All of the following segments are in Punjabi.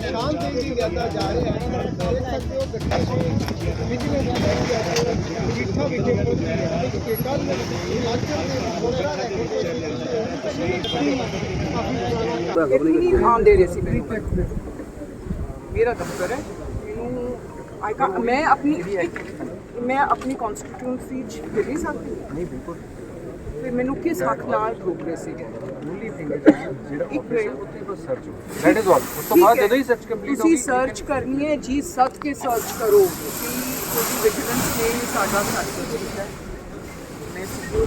ਸ਼ਾਂਤੀ ਦੀ ਜਾਂਦਾ ਜਾ ਰਿਹਾ ਹੈ ਦੇਖ ਸਕਦੇ ਹੋ ਗੱਡੀ ਵਿਜੀਲੈਂਸ ਦੀ ਜਿੱਥਾ ਵਿਖੇ ਪਹੁੰਚੀ ਹੈ ਕਿ ਕੱਲ ਹਿਮਾਚਲ ਦੇ ਮੋਟਰਾ ਲੈ ਇਤਨੀ ਆਨ ਦੇ ਰਹੇ ਸੀ ਮੈਨੂੰ ਮੇਰਾ ਦਫ਼ਤਰ ਹੈ ਇਹਨੂੰ ਆਈ ਕਾ ਮੈਂ ਆਪਣੀ ਮੈਂ ਆਪਣੀ ਕਨਸਟੀਟਿਊਂਸੀ ਚ ਫਿਰ ਨਹੀਂ ਸਕਦੀ ਨਹੀਂ ਬਿਲਕੁਲ ਫਿਰ ਮੈਨੂੰ ਕਿਸ ਹੱਕ ਨਾਲ ਪ੍ਰੋਗਰੈਸ ਹੈ ਓਨਲੀ ਥਿੰਗ ਜਿਹੜਾ ਇੱਕ ਆਪਰੇਸ਼ਨ ਮਿੰਟ। ਉੱਥੇ ਬਸ ਸਰਚ ਹੋ ਦੈਟ ਇਜ਼ ਆਲ ਉਸ ਤੋਂ ਬਾਅਦ ਜਦੋਂ ਹੀ ਸਰਚ ਕੰਪਲੀਟ ਹੋ ਤੁਸੀਂ ਗਈ ਸਰਚ ਕਰਨੀ ਹੈ ਜੀ ਸੱਚ ਕੇ ਸਰਚ ਕਰੋ ਤੁਸੀਂ ਕੋਈ ਵਿਜੀਲੈਂਸ ਨੇ ਸਾਡਾ ਸਾਥ ਕੀਤਾ ਹੈ ਮੈਂ ਸਿੱਧੂ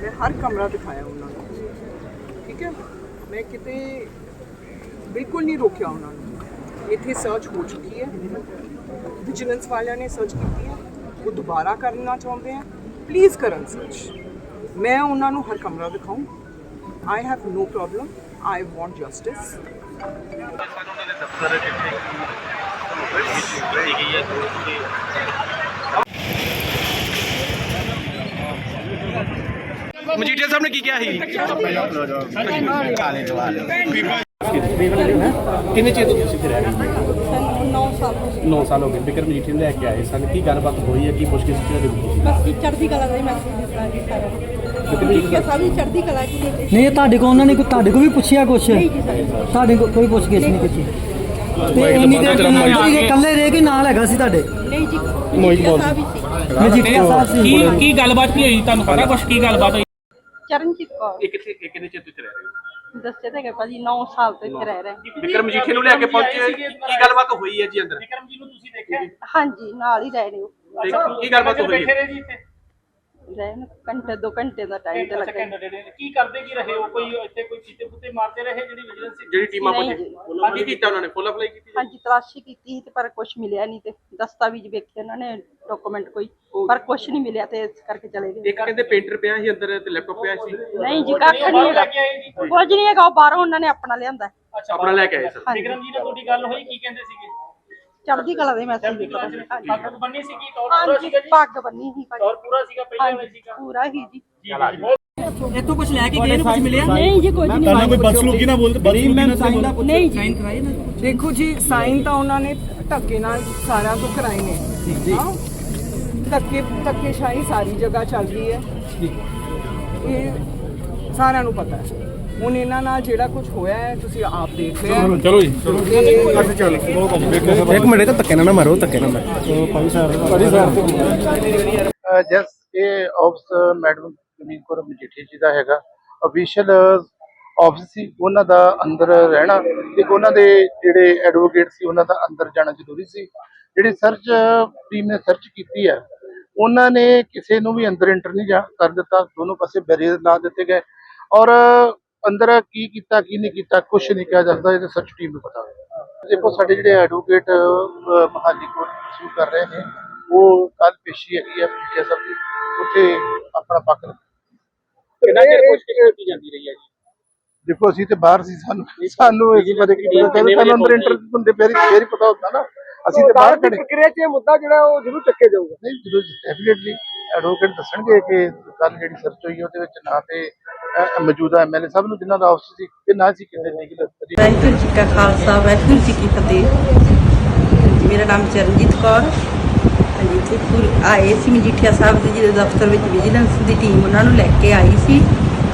ਮੈਂ ਹਰ ਕਮਰਾ ਦਿਖਾਇਆ ਉਹਨਾਂ ਨੂੰ ਠੀਕ ਹੈ ਮੈਂ ਕਿਤੇ ਬਿਲਕੁਲ ਨਹੀਂ ਰੋਕਿਆ ਉਹਨਾਂ ਨੂੰ ਇੱਥੇ ਸਰਚ ਹੋ ਚੁੱਕੀ ਹੈ ਵਿਜੀਲੈਂਸ ਵਾਲਿਆਂ ਨੇ ਸਰਚ ਕੀਤੀ ਹੈ ਉਹ ਦੁਬਾਰਾ ਕਰਨਾ ਚਾਹੁੰਦੇ ਆ ਪਲੀਜ਼ ਕਰਨ ਸਰਚ ਮੈਂ ਉਹਨਾਂ ਨੂੰ ਹਰ ਕਮਰਾ ਦਿਖਾਉਂ I have no problem I want justice Majithia ਸਾਹਿਬ ਨੇ ਕੀ ਕਿਹਾ ਸੀ? ਕਿੰਨੇ ਚਿਰ ਤੋਂ ਤੁਸੀਂ ਫਿਰ ਰਹਿ ਰਹੇ ਹੋ 9 ਸਾਲ 9 ਸਾਲ ਹੋ ਗਏ। ਬਿਕਰਮ ਜੀਠੀ ਨੂੰ ਲੈ ਕੇ ਆਏ ਸਨ। ਕੀ ਗੱਲਬਾਤ ਹੋਈ ਹੈ? ਕੀ ਪੁੱਛਗਿੱਛ ਕਿਹਨਾਂ ਦੇ ਵਿੱਚ ਬਸ ਇਹ ਚੜ੍ਹਦੀ ਕਲਾ ਦਾ ਹੀ ਮੈਸੇਜ ਦਿੱਤਾ ਜੀ ਸਾਰਾ ਠੀਕ ਹੈ ਸਾਰੀ ਚੜ੍ਹਦੀ ਕਲਾ ਕੀ ਦੇ ਨਹੀਂ ਤੁਹਾਡੇ ਕੋਲ ਉਹਨਾਂ ਨੇ ਕੋਈ ਤੁਹਾਡੇ ਕੋਲ ਵੀ ਪੁੱਛਿਆ ਕੁਛ? ਨਹੀਂ ਜੀ ਸਰ ਤੁਹਾਡੇ ਕੋਲ ਕੋਈ ਪੁੱਛ ਗਿੱਛ ਨਹੀਂ। ਕੀਤੀ? ਤੇ ਇੰਨੀ ਦੇਰ ਤੋਂ ਅੰਦਰ ਹੀ ਇਕੱਲੇ ਰਹਿ ਕੇ ਨਾਲ ਹੈਗਾ ਸੀ ਤੁਹਾਡੇ? ਨਹੀਂ ਜੀ ਮੋਹਿਤ ਸੀ ਮਜੀਠੀਆ ਸਾਹਿਬ ਸੀ। ਕੀ ਕੀ ਗੱਲਬਾਤ ਕੀ ਹੋਈ? ਤੁਹਾਨੂੰ ਪਤਾ ਕੁਛ? ਕੀ ਗੱਲਬਾਤ ਹੋਈ? ਚਰਨਜੀਤ ਕੌਰ। ਇਹ ਕਿੱਥੇ ਕਿੰਨੇ ਚਿਰ ਤੋਂ ਰਹਿ ਰਹੇ ਹੋ? ਦੱਸੇ ਤਾਂ ਕਿ ਭਾਜੀ 9 ਸਾਲ ਤੋਂ ਇੱਥੇ ਰਹਿ ਰਹੇ ਵਿਕਰਮ ਮਜੀਠੀਆ ਨੂੰ ਲੈ ਕੇ ਪਹੁੰਚੇ ਕੀ ਗੱਲਬਾਤ ਹੋਈ ਹੈ ਜੀ ਅੰਦਰ? ਵਿਕਰਮ ਜੀ ਨੂੰ ਤੁਸੀਂ ਦੇਖਿਆ? ਹਾਂਜੀ ਨਾਲ ਹੀ ਰਹਿ ਰਹੇ ਹੋ। ਤੇ ਕੀ ਗੱਲਬਾਤ ਹੋਈ ਬੈਠੇ ਹੈ ਰਹੇ ਜੀ ਇੱਥੇ? ਰਹਿ ਨੂੰ ਘੰਟੇ ਦੋ ਘੰਟੇ ਦਾ ਟਾਈਮ ਤੇ ਲੱਗਾ ਕੀ ਕਰਦੇ ਕੀ ਰਹੇ ਹੋ? ਕੋਈ ਇੱਥੇ ਕੋਈ ਚੀਤੇ ਫੁੱਤੇ ਮਾਰਦੇ ਰਹੇ ਜਿਹੜੀ ਵਿਜੀਲੈਂਸ ਜਿਹੜੀ ਟੀਮਾਂ ਪਹੁੰਚੀ ਕੀ ਕੀਤਾ ਉਹਨਾਂ ਨੇ? ਫੁੱਲ ਅਪਲਾਈ ਕੀਤੀ ਹਾਂਜੀ ਤਲਾਸ਼ੀ ਕੀਤੀ ਤੇ ਪਰ ਕੁਝ ਮਿਲਿਆ ਨਹੀਂ ਤੇ। ਦਸਤਾਵੇਜ਼ ਵੇਖੇ ਉਹਨਾਂ ਨੇ ਡਾਕੂਮੈਂਟ ਕੋਈ ਪਰ ਕੁਝ ਨਹੀਂ ਮਿਲਿਆ ਤੇ ਇਸ ਕਰਕੇ ਚਲੇ ਗਏ। ਇੱਕ ਕਹਿੰਦੇ ਪੇਂਟਰ ਪਿਆ ਸੀ ਅੰਦਰ ਤੇ ਲੈਪਟਾਪ ਪਿਆ ਸੀ। ਨਹੀਂ ਜੀ ਕੱਖ ਨਹੀਂ ਹੈਗਾ। ਕੁਝ ਨਹੀਂ ਹੈਗਾ ਉਹ ਬਾਹਰੋਂ ਉਹਨਾਂ ਨੇ ਆਪਣਾ ਲਿਆਂਦਾ। ਆਪਣਾ ਲੈ ਕੇ ਆਏ ਸਰ। ਵਿਕਰਮ ਜੀ ਨਾਲ ਤੁਹਾਡੀ ਗੱਲ ਹੋਈ ਕੀ ਕਹਿੰਦੇ ਸੀਗੇ? ਚੜ੍ਹਦੀ ਕਲਾ ਦੇ ਮੈਸੇਜ ਦਿੱਤਾ ਪੱਗ ਬੰਨੀ ਸੀ ਕੀ ਟੌਰ ਪੂਰਾ ਸੀਗਾ ਜੀ? ਪੱਗ ਬੰਨੀ ਸੀ ਭਾਜੀ। ਟੌਰ ਪੂਰਾ ਸੀਗਾ ਪਹਿਲਾਂ ਵਿੱਚ ਸੀਗਾ? ਪੂਰਾ ਹੀ ਜੀ। ਇੱਥੋਂ ਕੁਝ ਲੈ ਕੇ ਗਏ ਨੇ ਕੁਝ ਮਿਲਿਆ? ਨਹੀਂ ਜੀ ਕੁਝ ਨਹੀਂ ਕੋਈ ਬਦਸਲੂਕੀ ਨਾ ਬੋਲਦੇ ਬਦਸਲੂਕੀ ਨਾ। ਨਹੀਂ ਜੀ। ਦੇਖੋ ਜੀ ਸਾਈਨ ਤਾਂ ਉਹਨਾਂ ਨੇ ਧੱਕੇ ਨਾਲ ਸਾਰਿਆਂ ਤੋਂ ਕਰਾਏ ਨੇ। ਜੀ। ਧੱਕੇ ਧੱਕੇ ਸ਼ਾਹੀ ਸਾਰੀ ਜਗ੍ਹਾ ਚੱਲ ਰਹੀ ਹੈ। ਇਹ ਸਾਰਿਆਂ ਨੂੰ ਪਤਾ ਹੈ। ਹੁਣ ਇਹਨਾਂ ਨਾਲ ਜਿਹੜਾ ਕੁਝ ਹੋਇਆ ਹੈ ਤੁਸੀਂ ਆਪ ਦੇਖ ਰਹੇ ਹੋ। ਚਲੋ ਜੀ। ਤੇ ਇੱਕ ਮਿੰਟ ਧੱਕੇ ਨਾ ਮਾਰੋ ਧੱਕੇ ਨਾ ਮਾਰੋ। ਭਾਈ ਸਾਹਿਬ ਭਾਈ ਸਾਹਿਬ। ਜਸ ਇਹ ਆਫਿਸ ਮੈਡਮ ਜਮੀਨ ਕੌਰ ਮਜੀਠੀ ਜੀ ਦਾ ਹੈਗਾ। ਅਫੀਸ਼ੀਅਲ ਆਫਿਸ ਸੀ, ਉਹਨਾਂ ਦਾ ਅੰਦਰ ਰਹਿਣਾ ਤੇ ਉਹਨਾਂ ਦੇ ਜਿਹੜੇ ਐਡਵੋਕੇਟ ਸੀ, ਉਹਨਾਂ ਦਾ ਅੰਦਰ ਜਾਣਾ ਜ਼ਰੂਰੀ ਸੀ। ਜਿਹੜੀ ਸਰਚ ਟੀਮ ਨੇ ਸਰਚ ਕੀਤੀ ਹੈ, ਉਹਨਾਂ ਨੇ ਕਿਸੇ ਨੂੰ ਵੀ ਅੰਦਰ ਇੰਟਰ ਨਹੀਂ ਜਾ, ਕਰ ਦਿੱਤਾ, ਦੋਨੋਂ ਪਾਸੇ ਬੈਰੀਅਰ ਲਾ ਦਿੱਤੇ ਗਏ ਔਰ ਅੰਦਰ ਕੀ ਕੀਤਾ, ਕੀ ਨਹੀਂ ਕੀਤਾ ਕੁਝ ਨਹੀਂ ਕਿਹਾ ਜਾਂਦਾ, ਇਹ ਤਾਂ ਸਰਚ ਟੀਮ ਨੂੰ ਪਤਾ ਦੇਖੋ, ਸਾਡੇ ਜਿਹੜੇ ਐਡਵੋਕੇਟ ਮਹਾਲੀ ਕੋਰਟ ਸ਼ੁਰੂ ਕਰ ਰਹੇ ਨੇ, ਉਹ ਕੱਲ ਪੇਸ਼ੀ ਹੈਗੀ ਹੈ ਪੀਕੇ ਸਾਹਿਬ ਦੀ, ਉੱਥੇ ਆਪਣਾ ਪੱਖ ਰੱਖਣਗੇ। ਕਿੰਨਾ ਕੀਤੀ ਜਾਂਦੀ ਰਹੀ ਹੈ ਜੀ? ਦੇਖੋ ਅਸੀਂ ਤੇ ਬਾਹਰ ਸੀ ਸਾਨੂੰ ਸਾਨੂੰ ਇਸ ਬਾਰੇ ਕੀ ਪਤਾ ਚੱਲਦਾ ਸਾਨੂੰ ਅੰਦਰ ਇੰਟਰ ਹੁੰਦੇ ਫੇਰ ਫੇਰ ਪਤਾ ਹੁੰਦਾ ਨਾ। ਅਸੀਂ ਤੇ ਬਾਹਰ ਖੜੇ। ਪ੍ਰਕਿਰਿਆ 'ਚ ਇਹ ਮੁੱਦਾ ਜਿਹੜਾ ਉਹ ਜ਼ਰੂਰ ਚੱਕੇ ਜਾਊਗਾ। ਨਹੀਂ ਜ਼ਰੂਰ ਡੈਫੀਨਿਟਲੀ ਐਡਵੋਕੇਟ ਦੱਸਣਗੇ ਕਿ ਕੱਲ ਜਿਹੜੀ ਸਰਚ ਹੋਈ ਉਹਦੇ ਵਿੱਚ ਨਾ ਤੇ ਮੌਜੂਦਾ ਐਮਐਲਏ ਸਾਹਿਬ ਨੂੰ ਜਿਨ੍ਹਾਂ ਦਾ ਆਫਿਸ ਸੀ ਤੇ ਨਾ ਸੀ ਕਿਸੇ ਲੀਗਲ ਵਾਹਿਗੁਰੂ ਜੀ ਕਾ ਖਾਲਸਾ ਵਾਹਿਗੁਰੂ ਜੀ ਕੀ ਫਤਿਹ। ਮੇਰਾ ਨਾਮ ਚਰਨਜੀਤ ਕੌਰ ਹਾਂਜੀ ਇੱਥੇ ਪੂਰ ਆਏ ਸੀ ਮਜੀਠੀਆ ਸਾਹਿਬ ਦੇ ਜਿਹਦੇ ਦਫ਼ਤਰ ਵਿੱਚ ਵਿਜੀਲੈਂਸ ਦੀ ਟੀਮ ਉਹਨਾਂ ਨੂੰ ਲੈ ਕੇ ਆਈ ਸੀ।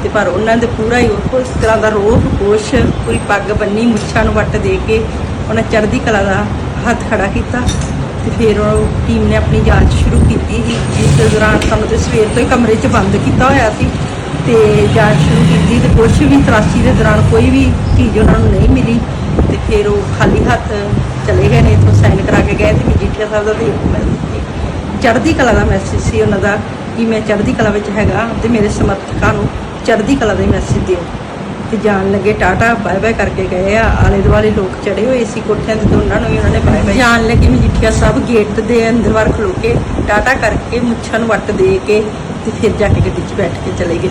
ਤੇ ਪਰ ਉਹਨਾਂ ਦੇ ਪੂਰਾ ਹੀ ਉਹ ਇਸ ਤਰ੍ਹਾਂ ਦਾ ਰੋਹ ਕੋਸ਼ ਪੂਰੀ ਪੱਗ ਬੰਨੀ, ਮੁੱਛਾਂ ਨੂੰ ਵੱਟ ਦੇ ਕੇ ਉਹਨਾਂ ਚੜ੍ਹਦੀ ਕਲਾ ਦਾ ਹੱਥ ਖੜਾ ਕੀਤਾ ਤੇ ਫਿਰ ਉਹ ਟੀਮ ਨੇ ਆਪਣੀ ਜਾਂਚ ਸ਼ੁਰੂ ਕੀਤੀ ਸੀ। ਜਿਸ ਦੌਰਾਨ ਸਾਨੂੰ ਤੇ ਸਵੇਰ ਤੋਂ ਹੀ ਕਮਰੇ 'ਚ ਬੰਦ ਕੀਤਾ ਹੋਇਆ ਸੀ ਤੇ ਜਾਂਚ ਸ਼ੁਰੂ ਕੀਤੀ ਤੇ ਕੁਛ ਵੀ ਤਰਾਸ਼ੀ ਦੇ ਦੌਰਾਨ ਕੋਈ ਵੀ ਚੀਜ਼ ਉਹਨਾਂ ਨੂੰ ਨਹੀਂ ਮਿਲੀ ਤੇ ਫਿਰ ਉਹ ਖਾਲੀ ਹੱਥ ਚਲੇ ਗਏ ਨੇ, ਇੱਥੋਂ ਸਾਈਨ ਕਰਾ ਕੇ ਗਏ ਤੇ ਮਜੀਠੀਆ ਸਾਹਿਬ ਦਾ ਤੇ ਚੜ੍ਹਦੀ ਕਲਾ ਦਾ ਮੈਸੇਜ ਸੀ ਉਹਨਾਂ ਦਾ ਕਿ ਮੈਂ ਚੜ੍ਹਦੀ ਕਲਾ ਵਿੱਚ ਹੈਗਾ ਤੇ ਮੇਰੇ ਸਮਰਥਕਾਂ ਨੂੰ ਚੜ੍ਹਦੀ ਕਲਾ ਦੇ ਮੈਸੇਜ ਦਿਓ। ਤੇ ਜਾਣ ਲੱਗੇ ਟਾਟਾ ਬਾਏ ਬਾਏ ਕਰਕੇ ਗਏ ਆ। ਆਲੇ ਦੁਆਲੇ ਲੋਕ ਚੜੇ ਹੋਏ ਸੀ ਕੋਠਿਆਂ ਤੇ ਦੋਨਾਂ ਨੂੰ ਵੀ ਉਹਨਾਂ ਨੇ ਬਾਏ ਬਾਏ। ਜਾਣ ਲੱਗੇ ਮਜੀਠੀਆ ਸਾਹਿਬ ਗੇਟ ਦੇ ਅੰਦਰ ਵਾਰ ਖਲੋ ਕੇ ਟਾਟਾ ਕਰਕੇ ਮੁੱਛਾਂ ਨੂੰ ਵੱਟ ਦੇ ਕੇ ਤੇ ਫਿਰ ਜਾ ਕੇ ਗੱਡੀ 'ਚ ਬੈਠ ਕੇ ਚਲੇ ਗਏ।